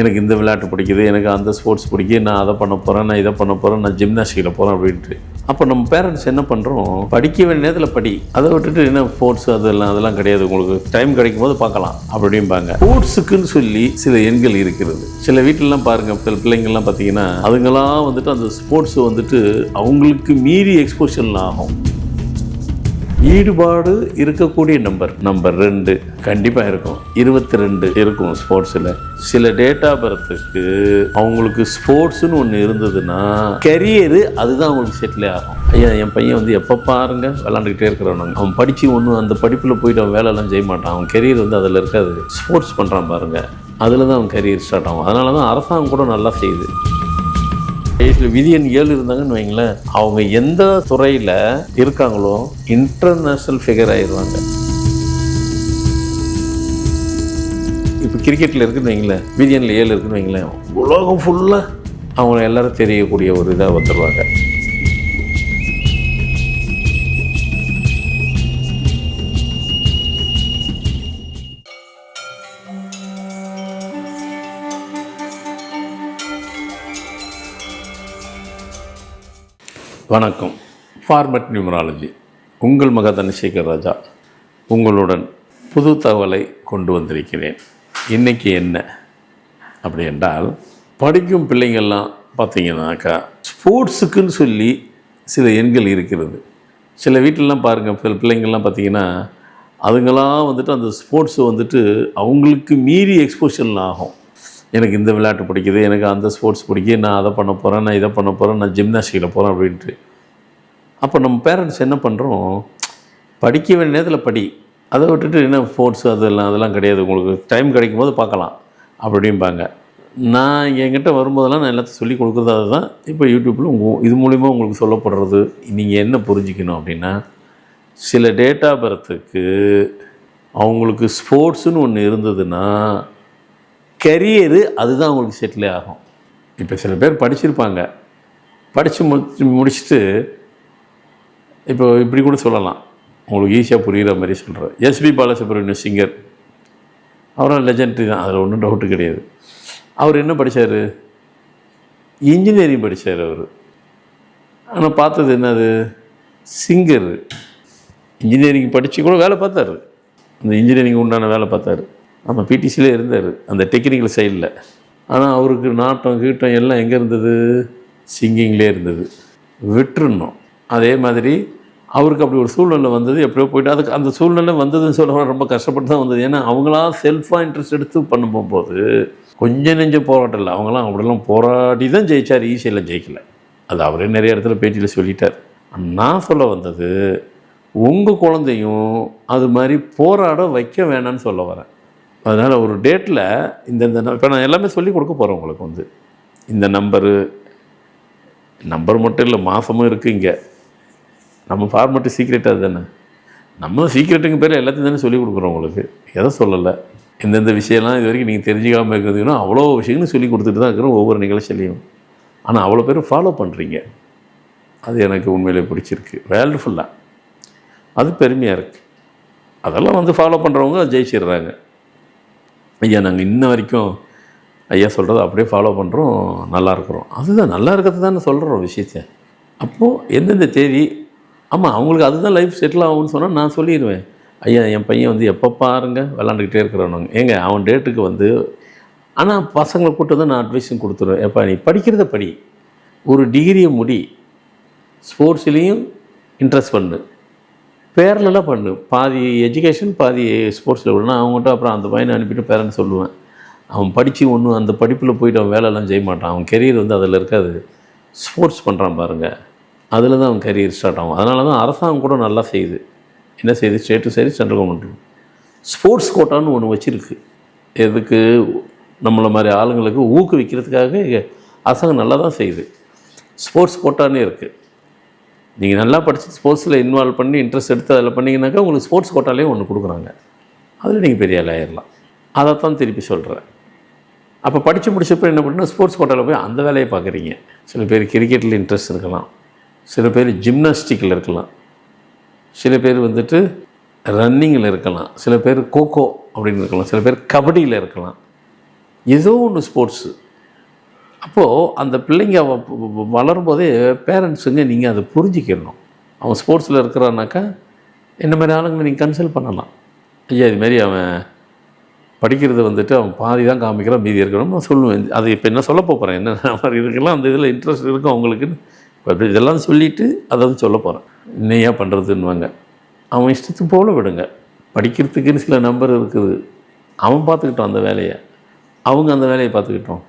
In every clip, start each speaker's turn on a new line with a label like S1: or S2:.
S1: எனக்கு இந்த விளையாட்டு பிடிக்குது எனக்கு அந்த ஸ்போர்ட்ஸ் பிடிக்குது நான் அதை பண்ண போகிறேன் நான் இதை பண்ண போகிறேன் நான் ஜிம்னாஸ்டிக்கில் போகிறேன் அப்படின்ட்டு. அப்போ நம்ம பேரண்ட்ஸ் என்ன பண்ணுறோம் படிக்க வேண்டிய நேரத்தில் படி. அதை விட்டுட்டு என்ன ஸ்போர்ட்ஸ் அதெல்லாம் அதெல்லாம் கிடையாது. உங்களுக்கு டைம் கிடைக்கும் போது பார்க்கலாம் அப்படிம்பாங்க. ஸ்போர்ட்ஸுக்குன்னு சொல்லி சில எண்கள் இருக்கிறது. சில வீட்டிலலாம் பாருங்கள் சில பிள்ளைங்கள்லாம் பார்த்தீங்கன்னா அதுங்களாம் வந்துட்டு அந்த ஸ்போர்ட்ஸ் வந்துட்டு அவங்களுக்கு மீறி எக்ஸ்போஷன் ஆகும். ஈடுபாடு இருக்கக்கூடிய நம்பர். நம்பர் ரெண்டு கண்டிப்பாக இருக்கும். இருபத்தி ரெண்டு இருக்கும் ஸ்போர்ட்ஸில். சில டேட்டா பர்த்துக்கு அவங்களுக்கு ஸ்போர்ட்ஸ்னு ஒன்று இருந்ததுன்னா கரியரு அதுதான் அவங்களுக்கு செட்டில் ஆகும். ஐயா என் பையன் வந்து எப்போ பாருங்க விளாண்டுக்கிட்டே இருக்கிறவனுங்க அவன் படித்து ஒன்றும் அந்த படிப்பில் போயிட்டு அவன் வேலையெல்லாம் செய்ய மாட்டான். அவன் கரியர் வந்து அதில் இருக்காது. ஸ்போர்ட்ஸ் பண்ணுறான் பாருங்கள் அதில் தான் அவன் கரியர் ஸ்டார்ட் ஆகும். அதனால தான் அரசாங்கம் கூட நல்லா செய்யுது. வயசில் விதியன் ஏழு இருந்தாங்கன்னு வைங்களேன் அவங்க எந்த துறையில் இருக்காங்களோ இன்டர்நேஷ்னல் ஃபிகர் ஆயிடுவாங்க. இப்போ கிரிக்கெட்டில் இருக்குன்னு வைங்களேன் விதியனில் ஏழு இருக்குன்னு வைங்களேன் உலகம் ஃபுல்லாக அவங்க எல்லாரும் தெரியக்கூடிய ஒரு இதாக வந்துடுவாங்க வணக்கம். ஃபார்மட் நியூமராலஜி உங்கள் மக தனசேகர் ராஜா உங்களுடன் புது தகவலை கொண்டு வந்திருக்கிறேன். இன்றைக்கி என்ன? அப்படி என்றால் படிக்கும் பிள்ளைங்கள்லாம் பார்த்தீங்கன்னாக்கா ஸ்போர்ட்ஸுக்குன்னு சொல்லி சில எண்கள் இருக்கிறது. சில வீட்டிலலாம் பாருங்கள் சில பிள்ளைங்கள்லாம் பார்த்தீங்கன்னா அதுங்களாம் வந்துட்டு அந்த ஸ்போர்ட்ஸ் வந்துட்டு அவங்களுக்கு மீறி எக்ஸ்போஷன் ஆகும். எனக்கு இந்த விளையாட்டு பிடிக்குது எனக்கு அந்த ஸ்போர்ட்ஸ் பிடிக்குது நான் அதை பண்ண போகிறேன் நான் இதை பண்ண போகிறேன் நான் ஜிம்னாஸ்டிக்கில் போகிறேன் அப்படின்ட்டு. அப்போ நம்ம பேரண்ட்ஸ் என்ன பண்ணுறோம் படிக்க வேண்டிய நேரத்தில் படி. அதை விட்டுட்டு என்ன ஸ்போர்ட்ஸ் அதெல்லாம் அதெல்லாம் கிடையாது. உங்களுக்கு டைம் கிடைக்கும் போது பார்க்கலாம் அப்படிம்பாங்க. நான் என்கிட்ட வரும்போதெல்லாம் நான் எல்லாத்தையும் சொல்லி கொடுக்குறது அதுதான். இப்போ யூடியூப்பில் உங்கள் இது மூலிமா உங்களுக்கு சொல்லப்படுறது. நீங்கள் என்ன புரிஞ்சுக்கணும் அப்படின்னா சில டேட்டா பர்த்துக்கு அவங்களுக்கு ஸ்போர்ட்ஸுன்னு ஒன்று இருந்ததுன்னா கரியரு அதுதான் அவங்களுக்கு செட்டிலே ஆகும். இப்போ சில பேர் படிச்சிருப்பாங்க. படித்து முடிச்சு முடிச்சுட்டு இப்போ இப்படி கூட சொல்லலாம். உங்களுக்கு ஈஸியாக புரிகிற மாதிரி சொல்கிறேன் எஸ்பி பாலசுப்ரமணியம் சிங்கர் அவரும் லெஜெண்டரி தான். அதில் ஒன்றும் டவுட்டு கிடையாது. அவர் என்ன படித்தார் இன்ஜினியரிங் படித்தார் அவர். ஆனால் பார்த்தது என்னது? சிங்கர் இன்ஜினியரிங் படித்து கூட வேலை பார்த்தாரு. அந்த இன்ஜினியரிங் உண்டான வேலை பார்த்தாரு. ஆமாம் பிடிசிலே இருந்தார் அந்த டெக்னிக்கல் சைடில் ஆனால் அவருக்கு நாட்டம் கீட்டம் எல்லாம் எங்கே இருந்தது? சிங்கிங்லேயே இருந்தது. விட்டுருணும் அதே மாதிரி அவருக்கு அப்படி ஒரு சூழ்நிலை வந்தது எப்படியோ போயிட்டு அதுக்கு அந்த சூழ்நிலை வந்ததுன்னு சொல்ல ரொம்ப கஷ்டப்பட்டு தான் வந்தது. ஏன்னா அவங்களா செல்ஃபாக இன்ட்ரெஸ்ட் எடுத்து பண்ண போகும்போது கொஞ்சம் நெஞ்ச போராட்டம் இல்லை. அவங்களாம் அப்படிலாம் போராடி தான் ஜெயிச்சார். ஈஸியில் ஜெயிக்கலை. அது அவரே நிறைய இடத்துல பேட்டியில் சொல்லிட்டார். நான் சொல்ல வந்தது உங்கள் குழந்தையும் அது மாதிரி போராட வைக்க வேணாம்னு சொல்ல வரேன். அதனால் ஒரு டேட்டில் இந்த இந்த இப்போ நான் எல்லாமே சொல்லி கொடுக்க போகிறேன் உங்களுக்கு வந்து. இந்த நம்பரு நம்பர் மட்டும் இல்லை மாதமும் இருக்குது இங்கே. நம்ம ஃபார்மட்டு சீக்ரெட் அது தானே நம்ம சீக்ரெட்டுங்க பேர் எல்லாத்தையும் தானே சொல்லி கொடுக்குறோம் உங்களுக்கு. எதை சொல்லலை? எந்தெந்த விஷயம்லாம் இது வரைக்கும் நீங்கள் தெரிஞ்சுக்காமல் இருக்கிறதுனா அவ்வளோ விஷயங்களும் சொல்லி கொடுத்துட்டு தான் இருக்கிறோம் ஒவ்வொரு நிகழ்ச்சியிலையும். ஆனால் அவ்வளோ பேர் ஃபாலோ பண்ணுறீங்க அது எனக்கு உண்மையிலே பிடிச்சிருக்கு. வேல்டுஃபுல்லாக அது பெருமையாக இருக்குது அதெல்லாம் வந்து ஃபாலோ பண்ணுறவங்க ஜெயிச்சிடுறாங்க. ஐயா நாங்கள் இன்ன வரைக்கும் ஐயா சொல்கிறத அப்படியே ஃபாலோ பண்ணுறோம் நல்லா இருக்கிறோம். அதுதான் நல்லா இருக்கிறது தானே சொல்கிறோம் விஷயத்த. அப்போது எந்தெந்த தேதி ஆமாம் அவங்களுக்கு அதுதான் லைஃப் செட்டில் ஆகும்னு சொன்னால் நான் சொல்லிடுவேன். ஐயா என் பையன் வந்து எப்போ பாருங்க விளாண்டுக்கிட்டே இருக்கிறவனுங்க ஏங்க அவன் டேட்டுக்கு வந்து ஆனால் பசங்களை கூட்டு தான் நான் அட்வைஸும் கொடுத்துருவேன். எப்பா நீ படிக்கிறத படி. ஒரு டிகிரியை முடி. ஸ்போர்ட்ஸ்லேயும் இன்ட்ரெஸ்ட் பண்ணு. பேரலெல்லாம் பண்ணு? பாதி எஜுகேஷன் பாதி ஸ்போர்ட்ஸில் லெவல்னால் அவங்ககிட்ட அப்புறம் அந்த பையனை அனுப்பிட்டு பேரண்ட்ஸ் சொல்லுவேன். அவன் படித்து ஒன்றும் அந்த படிப்பில் போயிட்டு அவன் வேலையெல்லாம் செய்ய மாட்டான். அவன் கெரியர் வந்து அதில் இருக்காது. ஸ்போர்ட்ஸ் பண்ணுறான் பாருங்கள் அதில் தான் அவன் கெரியர் ஸ்டார்ட் ஆகும். அதனால தான் அரசாங்கம் கூட நல்லா செய்யுது. என்ன செய்யுது? ஸ்டேட்டும் சரி சென்ட்ரல் கவர்மெண்ட்டும் ஸ்போர்ட்ஸ் கோட்டான்னு ஒன்று வச்சுருக்கு. எதுக்கு? நம்மளை மாதிரி ஆளுங்களுக்கு ஊக்குவிக்கிறதுக்காக அரசாங்கம் நல்லா தான் செய்யுது. ஸ்போர்ட்ஸ் கோட்டானே இருக்குது நீங்கள் நல்லா படித்து ஸ்போர்ட்ஸில் இன்வால்வ் பண்ணி இன்ட்ரெஸ்ட் எடுத்து அதில் பண்ணிங்கனாக்கா உங்களுக்கு ஸ்போர்ட்ஸ் கோட்டாலேயும் ஒன்று கொடுக்குறாங்க. அதில் நீங்கள் பெரிய ஆள் ஆயிடலாம் அதை தான் திருப்பி சொல்கிறேன் அப்போ படித்து முடிச்சப்போ என்ன பண்ணணும் ஸ்போர்ட்ஸ் கோட்டாவில் போய் அந்த வேலையை பார்க்குறீங்க. சில பேர் கிரிக்கெட்டில் இன்ட்ரெஸ்ட் இருக்கலாம். சில பேர் ஜிம்னாஸ்டிக்கில் இருக்கலாம். சில பேர் வந்துட்டு ரன்னிங்கில் இருக்கலாம். சில பேர் கோகோ அப்படின்னு இருக்கலாம். சில பேர் கபடியில் இருக்கலாம். ஏதோ ஒன்று ஸ்போர்ட்ஸு அப்போது அந்த பிள்ளைங்க வளரும்போதே பேரண்ட்ஸுங்க நீங்கள் அதை புரிஞ்சிக்கணும் அவன் ஸ்போர்ட்ஸில் இருக்கிறான்னாக்கா என்ன மாதிரி ஆளுங்களை நீங்கள் கன்சல்ட் பண்ணலாம். ஐயா இதுமாரி அவன் படிக்கிறது வந்துட்டு அவன் பாதி தான் காமிக்கிறான் மீதி இருக்கணும் நான் சொல்லுவேன். அது இப்போ என்ன சொல்ல போகிறேன் என்ன மாதிரி இதுக்கெல்லாம் அந்த இதில் இன்ட்ரெஸ்ட் இருக்கும் அவங்களுக்குன்னு இப்ப இதெல்லாம் சொல்லிவிட்டு அதை வந்து சொல்ல போகிறேன் இன்னையா பண்ணுறதுன்னுவாங்க அவன் இஷ்டத்துக்கு போல விடுங்க. படிக்கிறதுக்குன்னு சில நம்பர் இருக்குது. அவன் பார்த்துக்கிட்டான் அந்த வேலையை. அவங்க அந்த வேலையை பார்த்துக்கிட்டோம்.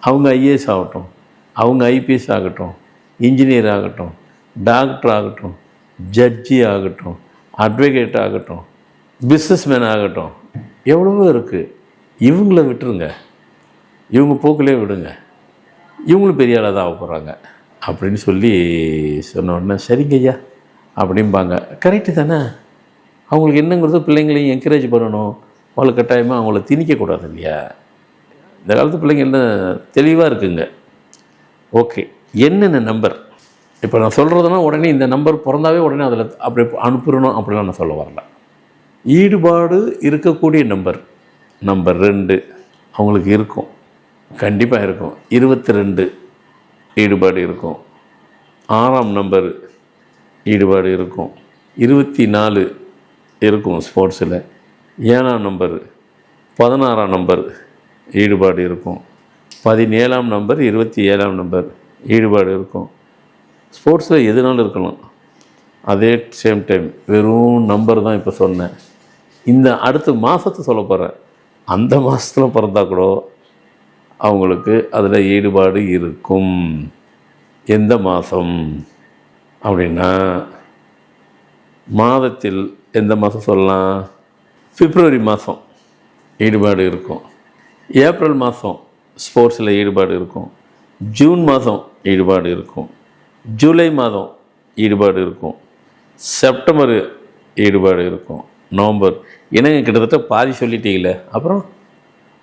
S1: அவங்க ஐஏஎஸ் ஆகட்டும் அவங்க ஐபிஎஸ் ஆகட்டும் இன்ஜினியர் ஆகட்டும் டாக்டர் ஆகட்டும் ஜட்ஜி ஆகட்டும் அட்வொகேட் ஆகட்டும் பிஸ்னஸ்மேன் ஆகட்டும் எவ்வளவோ இருக்குது இவங்கள விட்டுருங்க. இவங்க போக்கிலே விடுங்க. இவங்களும் பெரிய ஆளாக தான் ஆக போகிறாங்க அப்படின்னு சொல்லி சொன்ன உடனே சரிங்க ஐயா அப்படிம்பாங்க. கரெக்டு தானே? அவங்களுக்கு என்னங்கிறது பிள்ளைங்களையும் என்கரேஜ் பண்ணணும். அவளை கட்டாயமாக அவங்கள திணிக்கக்கூடாது இல்லையா? இந்த காலத்து பிள்ளைங்க என்ன தெளிவாக இருக்குங்க. ஓகே என்னென்ன நம்பர் இப்போ நான் சொல்கிறதுனா உடனே இந்த நம்பர் பிறந்தாவே உடனே அதில் அப்படி அனுப்பிடணும் அப்படிலாம் நான் சொல்ல வரல. ஈடுபாடு இருக்கக்கூடிய நம்பர் நம்பர் ரெண்டு அவங்களுக்கு இருக்கும். கண்டிப்பாக இருக்கும். இருபத்தி ரெண்டு ஈடுபாடு இருக்கும். ஆறாம் நம்பர் ஈடுபாடு இருக்கும். இருபத்தி நாலு இருக்கும் ஸ்போர்ட்ஸில் ஏழாம் நம்பர் பதினாறாம் நம்பர் ஈடுபாடு இருக்கும். பதினேழாம் நம்பர் இருபத்தி ஏழாம் நம்பர் ஈடுபாடு இருக்கும். ஸ்போர்ட்ஸில் எதுனாலும் இருக்கலாம். அதே சேம் டைம் வெறும் நம்பர் தான் இப்போ சொன்னேன். இந்த அடுத்த மாதத்தை சொல்ல போகிறேன் அந்த மாதத்தில் பிறந்தா கூட அவங்களுக்கு அதில் ஈடுபாடு இருக்கும். எந்த மாதம் அப்படின்னா மாதத்தில் எந்த மாதம் சொல்லலாம்? பிப்ரவரி மாதம் ஈடுபாடு இருக்கும். ஏப்ரல் மாதம் ஸ்போர்ட்ஸில் ஈடுபாடு இருக்கும். ஜூன் மாதம் ஈடுபாடு இருக்கும். ஜூலை மாதம் ஈடுபாடு இருக்கும். செப்டம்பர் ஈடுபாடு இருக்கும். நவம்பர். என்னங்க கிட்டத்தட்ட பாதி சொல்லிட்டீங்களே? அப்புறம்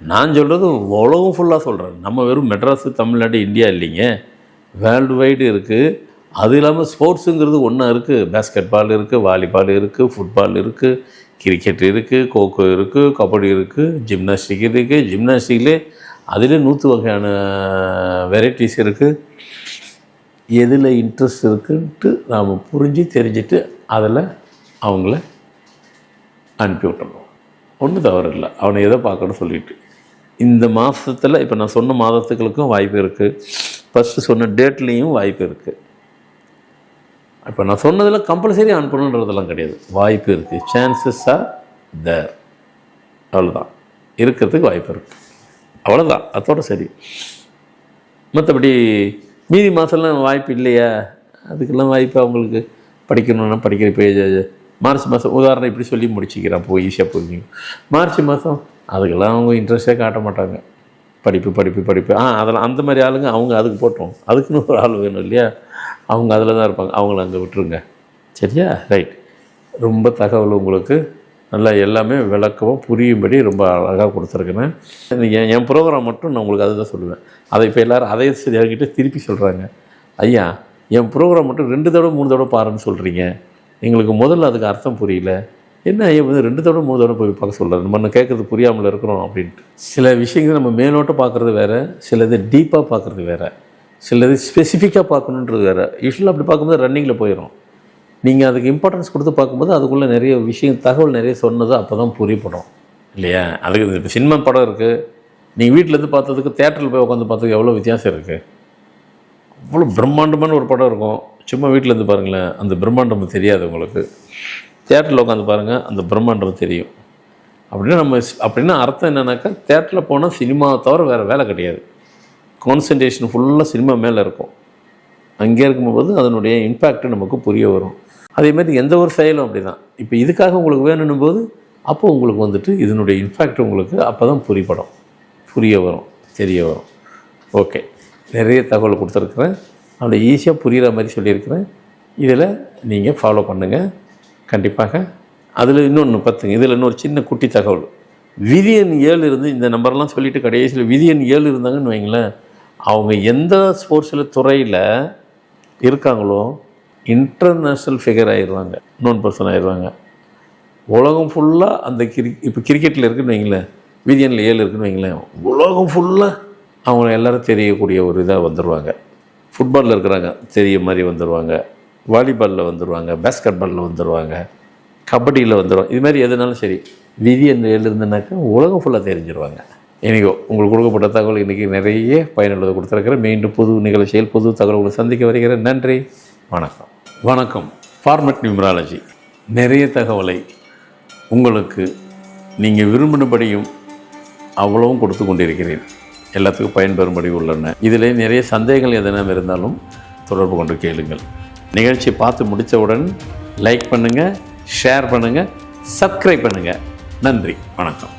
S1: நான் சொல்கிறது உலகம் ஃபுல்லாக சொல்கிறேன் நம்ம வெறும் மெட்ராஸு தமிழ்நாடு இந்தியா இல்லைங்க. வேர்ல்டு வைடு இருக்குது அது இல்லாமல் ஸ்போர்ட்ஸுங்கிறது ஒன்றா இருக்குது பேஸ்கெட் பால் இருக்குது வாலிபால் இருக்குது ஃபுட்பால் இருக்குது கிரிக்கெட் இருக்குது கோகோ இருக்குது கபடி இருக்குது ஜிம்னாஸ்டிக் இருக்குது ஜிம்னாஸ்டிக்லேயே அதிலே நூற்று வகையான வெரைட்டிஸ் இருக்குது எதில் இன்ட்ரெஸ்ட் இருக்குன்ட்டு நாம் புரிஞ்சு தெரிஞ்சுட்டு அதில் அவங்கள அனுப்பி விட்டுறோம் ஒன்றும் தவறு இல்லை. அவனை எதை பார்க்கணும் சொல்லிட்டு. இந்த மாதத்தில் இப்போ நான் சொன்ன மாதத்துகளுக்கும் வாய்ப்பு இருக்குது ஃபஸ்ட்டு சொன்ன டேட்லேயும் வாய்ப்பு இருக்குது இப்போ நான் சொன்னதில் கம்பல்சரி அனுப்பணுன்றதெல்லாம் கிடையாது. வாய்ப்பு இருக்குது சான்சஸ் ஆர் தேர் அவ்வளோதான் இருக்கிறதுக்கு வாய்ப்பு இருக்குது அவ்வளோதான் அதோட சரி. மற்றபடி மீதி மாதம்லாம் வாய்ப்பு இல்லையா? அதுக்கெல்லாம் வாய்ப்பு அவங்களுக்கு படிக்கணும்னா படிக்கிற இப்போ மார்ச் மாதம் உதாரணம் இப்படி சொல்லி முடிச்சிக்கிறான். போய் ஈஸியாக புரிஞ்சுங்க. மார்ச் மாதம் அதுக்கெல்லாம் அவங்க இன்ட்ரெஸ்டே காட்ட மாட்டாங்க. படிப்பு படிப்பு படிப்பு. ஆ அதெல்லாம் அந்த மாதிரி ஆளுங்க அவங்க அதுக்கு போட்டோம். அதுக்குன்னு ஒரு ஆள் வேணும் இல்லையா? அவங்க அதில் தான் இருப்பாங்க. அவங்கள அங்கே விட்டுருங்க. சரியா? ரைட் ரொம்ப தகவல் உங்களுக்கு. நல்லா எல்லாமே விளக்கமாக புரியும்படி ரொம்ப அழகாக கொடுத்துருக்குறேன் என் என் ப்ரோக்ராம் மட்டும் நான் உங்களுக்கு அதுதான் சொல்லுவேன். அதை இப்போ எல்லோரும் அதே என்கிட்ட திருப்பி சொல்கிறாங்க ஐயா என் ப்ரோக்ராம் மட்டும் ரெண்டு தடவை மூணு தடவை பாருன்னு சொல்கிறீங்க எங்களுக்கு முதல்ல அதுக்கு அர்த்தம் புரியல. என்ன ஐயா வந்து ரெண்டு தடவை மூணு தடவை போய் பார்க்க சொல்கிறேன் நம்ம கேட்குறது புரியாமல் இருக்கிறோம் அப்படின்ட்டு. சில விஷயங்கள் நம்ம மேலோட்டம் பார்க்குறது வேறு சிலது டீப்பாக பார்க்குறது வேறு. சிலது ஸ்பெசிஃபிக்காக பார்க்கணுன்றது வேறு. யூஸ்வலாக அப்படி பார்க்கும்போது ரன்னிங்கில் போயிடும் நீங்கள் அதுக்கு இம்பார்ட்டன்ஸ் கொடுத்து பார்க்கும்போது அதுக்குள்ளே நிறைய விஷயம் தகவல் நிறைய சொன்னது அப்போ தான் புரியப்படும். இல்லையா? அதுக்கு இப்போ சினிமா படம் இருக்குது நீங்கள் வீட்டிலேருந்து பார்த்ததுக்கு தேட்டரில் போய் உட்காந்து பார்த்ததுக்கு எவ்வளோ வித்தியாசம் இருக்குது அவ்வளோ பிரம்மாண்டமான ஒரு படம் இருக்கும். சும்மா வீட்டில் இருந்து பாருங்களேன் அந்த பிரம்மாண்டம் தெரியாது உங்களுக்கு. தேட்டரில் உட்காந்து பாருங்கள் அந்த பிரம்மாண்டம் தெரியும். அப்படின்னா நம்ம அப்படின்னா அர்த்தம் என்னென்னாக்கா தேட்டரில் போனால் சினிமாவை தவிர வேறு வேலை கிடையாது. கான்சன்ட்ரேஷன் ஃபுல்லாக சினிமா மேலே இருக்கும். அங்கே இருக்கும்போது அதனுடைய இம்பேக்ட் நமக்கு புரிய வரும். அதே மாதிரி எந்த ஒரு செயலும் அப்படி தான் இப்போ இதுக்காக உங்களுக்கு வேணும் போது அப்போ உங்களுக்கு வந்துட்டு இதனுடைய இம்பேக்ட் உங்களுக்கு அப்போ தான் புரியப்படும் புரிய வரும் தெரிய வரும். ஓகே நிறைய தகவல் கொடுத்துருக்குறேன். அதில் ஈஸியாக புரிகிற மாதிரி சொல்லியிருக்கிறேன். இதில் நீங்கள் ஃபாலோ பண்ணுங்கள் கண்டிப்பாக. அதில் இன்னொன்று பார்த்துங்க. இதில் இன்னொரு சின்ன குட்டி தகவல். விதியன் ஏழு இருந்து இந்த நம்பர்லாம் சொல்லிட்டு கடைசியில் விதியன் ஏழு இருந்தாங்கன்னு வைங்களேன். அவங்க எந்த ஸ்போர்ட்ஸில் துறையில் இருக்காங்களோ இன்டர்நேஷ்னல் ஃபிகர் ஆயிடுவாங்க. நோன் பர்சன் ஆயிடுவாங்க. உலகம் ஃபுல்லாக அந்த கிரி இப்போ கிரிக்கெட்டில் இருக்குன்னு வைங்களேன். விதியனில் ஏழு இருக்குன்னு வைங்களேன். உலகம் ஃபுல்லாக அவங்க எல்லோரும் தெரியக்கூடிய ஒரு இதாக வந்துடுவாங்க ஃபுட்பாலில் இருக்கிறாங்க தெரிய மாதிரி வந்துடுவாங்க வாலிபாலில் வந்துடுவாங்க பேஸ்கெட் பாலில் வந்துடுவாங்க கபடியில் வந்துடுவாங்க இது மாதிரி எதுனாலும் சரி விதி அந்த ஏழு இருந்தனாக்கா உலகம் ஃபுல்லாக தெரிஞ்சிருவாங்க. இன்றைக்கோ உங்களுக்கு கொடுக்கப்பட்ட தகவல் இன்றைக்கி நிறைய பயனுள்ளதை கொடுத்துருக்கிறேன். மீண்டும் புது நிகழ்ச்சியில் புது தகவல்களை சந்திக்க வருகிறேன். நன்றி வணக்கம். வணக்கம். ஃபார்மட் நியூமராலஜி நிறைய தகவலை உங்களுக்கு நீங்கள் விரும்பினபடியும் அவ்வளவும் கொடுத்து கொண்டிருக்கிறேன். எல்லாத்துக்கும் பயன்பெறும்படி உள்ளன. இதில் நிறைய சந்தேகங்கள் எதனா இருந்தாலும் தொடர்பு கொண்டு கேளுங்கள். நிகழ்ச்சி பார்த்து முடித்தவுடன் லைக் பண்ணுங்கள் ஷேர் பண்ணுங்கள் சப்ஸ்கிரைப் பண்ணுங்கள் நன்றி வணக்கம்.